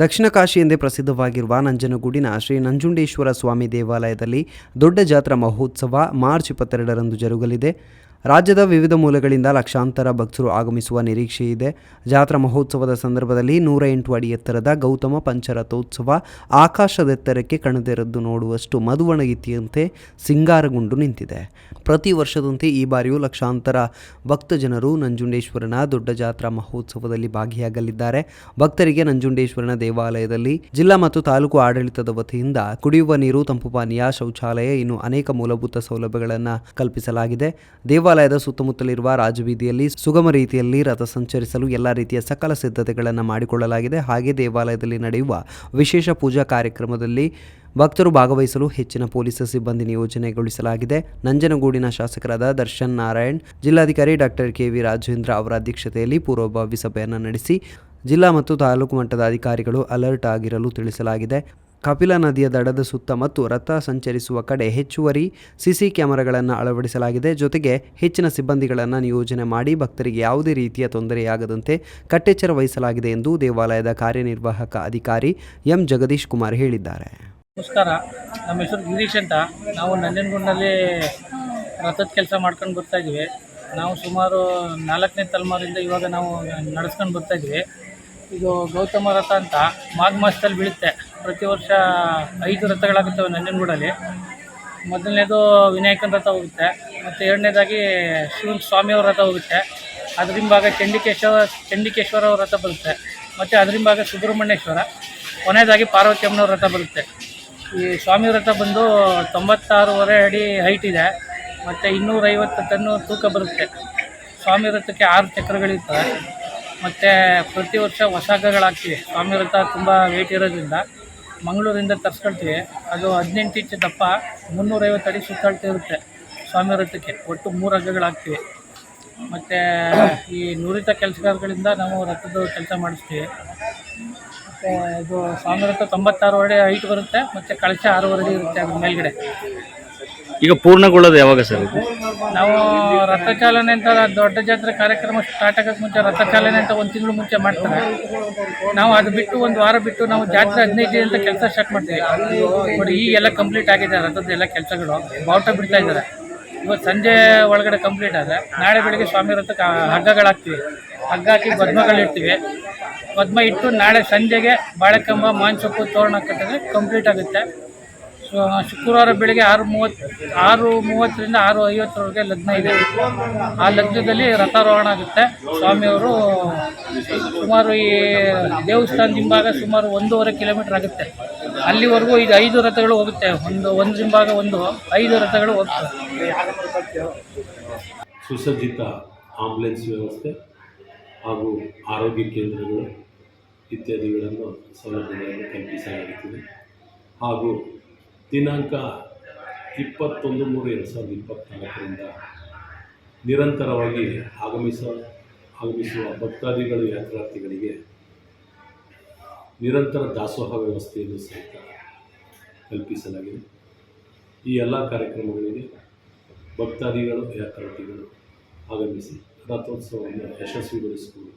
ದಕ್ಷಿಣ ಕಾಶಿ ಎಂದೇ ಪ್ರಸಿದ್ಧವಾಗಿರುವ ನಂಜನಗೂಡಿನ ಶ್ರೀ ನಂಜುಂಡೇಶ್ವರ ಸ್ವಾಮಿ ದೇವಾಲಯದಲ್ಲಿ ದೊಡ್ಡ ಜಾತ್ರಾ ಮಹೋತ್ಸವ ಮಾರ್ಚ್ ಇಪ್ಪತ್ತೆರಡರಂದು ಜರುಗಲಿದೆ. ರಾಜ್ಯದ ವಿವಿಧ ಮೂಲಗಳಿಂದ ಲಕ್ಷಾಂತರ ಭಕ್ತರು ಆಗಮಿಸುವ ನಿರೀಕ್ಷೆ ಇದೆ. ಜಾತ್ರಾ ಮಹೋತ್ಸವದ ಸಂದರ್ಭದಲ್ಲಿ ನೂರ ಎಂಟು ಅಡಿ ಎತ್ತರದ ಗೌತಮ ಪಂಚರಥೋತ್ಸವ ಆಕಾಶದೆತ್ತರಕ್ಕೆ ಕಣದೆರೆದು ನೋಡುವಷ್ಟು ಮಧುವಣಗಿತಿಯಂತೆ ಸಿಂಗಾರಗೊಂಡು ನಿಂತಿದೆ. ಪ್ರತಿ ವರ್ಷದಂತೆ ಈ ಬಾರಿಯೂ ಲಕ್ಷಾಂತರ ಭಕ್ತ ಜನರು ನಂಜುಂಡೇಶ್ವರನ ದೊಡ್ಡ ಜಾತ್ರಾ ಮಹೋತ್ಸವದಲ್ಲಿ ಭಾಗಿಯಾಗಲಿದ್ದಾರೆ. ಭಕ್ತರಿಗೆ ನಂಜುಂಡೇಶ್ವರನ ದೇವಾಲಯದಲ್ಲಿ ಜಿಲ್ಲಾ ಮತ್ತು ತಾಲೂಕು ಆಡಳಿತದ ವತಿಯಿಂದ ಕುಡಿಯುವ ನೀರು, ತಂಪು ಪಾನೀಯ, ಶೌಚಾಲಯ, ಇನ್ನು ಅನೇಕ ಮೂಲಭೂತ ಸೌಲಭ್ಯಗಳನ್ನು ಕಲ್ಪಿಸಲಾಗಿದೆ. ದೇವಾಲಯದ ಸುತ್ತಮುತ್ತಲಿರುವ ರಾಜಬೀದಿಯಲ್ಲಿ ಸುಗಮ ರೀತಿಯಲ್ಲಿ ರಥ ಸಂಚರಿಸಲು ಎಲ್ಲ ರೀತಿಯ ಸಕಲ ಸಿದ್ಧತೆಗಳನ್ನು ಮಾಡಿಕೊಳ್ಳಲಾಗಿದೆ. ಹಾಗೆ ದೇವಾಲಯದಲ್ಲಿ ನಡೆಯುವ ವಿಶೇಷ ಪೂಜಾ ಕಾರ್ಯಕ್ರಮದಲ್ಲಿ ಭಕ್ತರು ಭಾಗವಹಿಸಲು ಹೆಚ್ಚಿನ ಪೊಲೀಸ್ ಸಿಬ್ಬಂದಿ ನಿಯೋಜನೆಗೊಳಿಸಲಾಗಿದೆ. ನಂಜನಗೂಡಿನ ಶಾಸಕರಾದ ದರ್ಶನ್ ನಾರಾಯಣ್, ಜಿಲ್ಲಾಧಿಕಾರಿ ಡಾಕ್ಟರ್ ಕೆ ವಿ ರಾಜೇಂದ್ರ ಅವರ ಅಧ್ಯಕ್ಷತೆಯಲ್ಲಿ ಪೂರ್ವಭಾವಿ ಸಭೆಯನ್ನು ನಡೆಸಿ ಜಿಲ್ಲಾ ಮತ್ತು ತಾಲೂಕು ಮಟ್ಟದ ಅಧಿಕಾರಿಗಳು ಅಲರ್ಟ್ ಆಗಿರಲು ತಿಳಿಸಲಾಗಿದೆ. ಕಪಿಲಾ ನದಿಯ ದಡದ ಸುತ್ತ ಮತ್ತು ರಥ ಸಂಚರಿಸುವ ಕಡೆ ಹೆಚ್ಚುವರಿ ಸಿಸಿ ಕ್ಯಾಮೆರಾಗಳನ್ನು ಅಳವಡಿಸಲಾಗಿದೆ. ಜೊತೆಗೆ ಹೆಚ್ಚಿನ ಸಿಬ್ಬಂದಿಗಳನ್ನು ನಿಯೋಜನೆ ಮಾಡಿ ಭಕ್ತರಿಗೆ ಯಾವುದೇ ರೀತಿಯ ತೊಂದರೆಯಾಗದಂತೆ ಕಟ್ಟೆಚ್ಚರ ವಹಿಸಲಾಗಿದೆ ಎಂದು ದೇವಾಲಯದ ಕಾರ್ಯನಿರ್ವಾಹಕ ಅಧಿಕಾರಿ ಎಂ. ಜಗದೀಶ್ ಕುಮಾರ್ ಹೇಳಿದ್ದಾರೆ. ನಮಸ್ಕಾರ. ನಮ್ಮ ಹೆಸರು ಗಿರೀಶ್ ಅಂತ. ನಾವು ನಂಜನಗೂಡಿನಲ್ಲಿ ರಥದ ಕೆಲಸ ಮಾಡ್ಕೊಂಡು ಬರ್ತಾ ಇದ್ದೀವಿ. ನಾವು ಸುಮಾರು ನಾಲ್ಕನೇ ತಲೆಮಾರಿಂದ ಇವಾಗ ನಾವು ನಡೆಸ್ಕೊಂಡು ಬರ್ತಾ ಇದ್ದೀವಿ. ಇದು ಗೌತಮ ರಥ ಅಂತ. ಮಾಘ ಮಾಸದಲ್ಲಿ ಬೀಳುತ್ತೆ. ಪ್ರತಿ ವರ್ಷ ಐದು ರಥಗಳಾಗುತ್ತವೆ ನಂಜನಗೂಡಲ್ಲಿ. ಮೊದಲನೇದು ವಿನಾಯಕನ ರಥ ಹೋಗುತ್ತೆ, ಮತ್ತು ಎರಡನೇದಾಗಿ ಶಿವನ ಸ್ವಾಮಿಯವ್ರ ರಥ ಹೋಗುತ್ತೆ. ಅದರಿಂಭಾಗ ಚಂಡಿಕೇಶ್ವರ ಚಂಡಿಕೇಶ್ವರ ಅವ್ರ ರಥ ಬರುತ್ತೆ, ಮತ್ತು ಅದರಿಂಭಾಗ ಸುಬ್ರಹ್ಮಣ್ಯೇಶ್ವರ, ಕೊನೆಯದಾಗಿ ಪಾರ್ವತಿ ಅಮ್ಮನವ್ರ ರಥ ಬರುತ್ತೆ. ಈ ಸ್ವಾಮಿ ರಥ ಬಂದು ತೊಂಬತ್ತಾರೂವರೆ ಅಡಿ ಹೈಟ್ ಇದೆ, ಮತ್ತು ಇನ್ನೂರೈವತ್ತು ಟನ್ನು ತೂಕ ಬರುತ್ತೆ. ಸ್ವಾಮಿ ರಥಕ್ಕೆ ಆರು ಚಕ್ರಗಳಿರ್ತವೆ, ಮತ್ತು ಪ್ರತಿ ವರ್ಷ ಹೊಸ ಸ್ವಾಮಿ ರಥ ತುಂಬ ವೇಟ್ ಇರೋದ್ರಿಂದ ಮಂಗಳೂರಿಂದ ತರಿಸ್ಕೊಳ್ತೀವಿ. ಅದು ಹದಿನೆಂಟು ಇಂಚು ದಪ್ಪ, ಮುನ್ನೂರೈವತ್ತು ಅಡಿ ಸುತ್ತಳತೆ ಇರುತ್ತೆ ಸ್ವಾಮಿ ರಥಕ್ಕೆ ಒಟ್ಟು ಮೂರು ಹಗ್ಗಗಳಾಗ್ತೀವಿ ಮತ್ತು ಈ ನುರಿತ ಕೆಲಸಗಾರಗಳಿಂದ ನಾವು ರಥದ ಕೆಲಸ ಮಾಡಿಸ್ತೀವಿ. ಮತ್ತು ಇದು ಸ್ವಾಮಿ ರಥ ತೊಂಬತ್ತಾರು ಅಡಿ ಹೈಟ್ ಬರುತ್ತೆ, ಮತ್ತು ಕಳಶ ಆರೂವರೆ ಇರುತ್ತೆ ಅದ್ರ ಮೇಲ್ಗಡೆ. ಈಗ ಪೂರ್ಣಗೊಳ್ಳೋದು ಯಾವಾಗ ಸರ್ ಇದು? ನಾವು ರಥಚಾಲನೆ ಅಂತ ದೊಡ್ಡ ಜಾತ್ರೆ ಕಾರ್ಯಕ್ರಮ ಸ್ಟಾರ್ಟ್ ಆಗೋಕ್ಕೆ ಮುಂಚೆ ರಥಚಾಲನೆ ಅಂತ ಒಂದು ತಿಂಗಳು ಮುಂಚೆ ಮಾಡ್ತಾರೆ. ನಾವು ಅದು ಬಿಟ್ಟು ಒಂದು ವಾರ ಬಿಟ್ಟು ನಾವು ಜಾತ್ರೆ ಹದಿನೈದು ದಿನ ಅಂತ ಕೆಲಸ ಸ್ಟಾರ್ಟ್ ಮಾಡ್ತೀವಿ. ನೋಡಿ ಈ ಎಲ್ಲ ಕಂಪ್ಲೀಟ್ ಆಗಿದೆ, ರಥದ ಎಲ್ಲ ಕೆಲಸಗಳು. ಬಾವುಟ ಬಿಡ್ತಾ ಇದ್ದಾರೆ. ಇವತ್ತು ಸಂಜೆ ಒಳಗಡೆ ಕಂಪ್ಲೀಟ್ ಆದರೆ, ನಾಳೆ ಬೆಳಿಗ್ಗೆ ಸ್ವಾಮಿ ರಥಕ್ಕೆ ಹಗ್ಗಗಳಾಗ್ತೀವಿ ಹಗ್ಗ ಹಾಕಿ ಪದ್ಮಗಳಿರ್ತೀವಿ ಪದ್ಮ ಇಟ್ಟು ನಾಳೆ ಸಂಜೆಗೆ ಬಾಳೆಕಂಬ ಮಾನ್ಸೊಪ್ಪು ಸೊಪ್ಪು, ತೋರಣ ಕಟ್ಟಿದ್ರೆ ಕಂಪ್ಲೀಟ್ ಆಗುತ್ತೆ. ಶುಕ್ರವಾರ ಬೆಳಿಗ್ಗೆ ಆರು ಮೂವತ್ತು ಆರು ಮೂವತ್ತರಿಂದ ಆರು ಐವತ್ತರವರೆಗೆ ಲಗ್ನ ಇದೆ. ಆ ಲಗ್ನದಲ್ಲಿ ರಥಾರೋಹಣ ಆಗುತ್ತೆ. ಸ್ವಾಮಿಯವರು ಸುಮಾರು ಈ ದೇವಸ್ಥಾನದ ಹಿಂಭಾಗ ಸುಮಾರು ಒಂದೂವರೆ ಕಿಲೋಮೀಟ್ರ್ ಆಗುತ್ತೆ. ಅಲ್ಲಿವರೆಗೂ ಇದು ಐದು ರಥಗಳು ಹೋಗುತ್ತೆ. ಒಂದು ಒಂದು ಹಿಂಭಾಗ ಒಂದು, ಐದು ರಥಗಳು ಹೋಗ್ತವೆ ಸುಸಜ್ಜಿತ ಆಂಬುಲೆನ್ಸ್ ವ್ಯವಸ್ಥೆ ಹಾಗೂ ಆರೋಗ್ಯ ಕೇಂದ್ರಗಳು ಇತ್ಯಾದಿಗಳನ್ನು ಸೌಲಭ್ಯಗಳನ್ನು ಕಲ್ಪಿಸಲಾಗುತ್ತದೆ. ಹಾಗೂ ದಿನಾಂಕ ಇಪ್ಪತ್ತೊಂದು ಮೂರು ಎರಡು ಸಾವಿರದ ಇಪ್ಪತ್ತ್ನಾಲ್ಕರಿಂದ ನಿರಂತರವಾಗಿ ಆಗಮಿಸ, ಆಗಮಿಸುವ ಭಕ್ತಾದಿಗಳು, ಯಾತ್ರಾರ್ಥಿಗಳಿಗೆ ನಿರಂತರ ದಾಸೋಹ ವ್ಯವಸ್ಥೆಯನ್ನು ಸಹಿತ ಕಲ್ಪಿಸಲಾಗಿದೆ. ಈ ಎಲ್ಲ ಕಾರ್ಯಕ್ರಮಗಳಿಗೆ ಭಕ್ತಾದಿಗಳು, ಯಾತ್ರಾರ್ಥಿಗಳು ಆಗಮಿಸಿ ರಥೋತ್ಸವವನ್ನು ಯಶಸ್ವಿಗೊಳಿಸಿಕೊಂಡು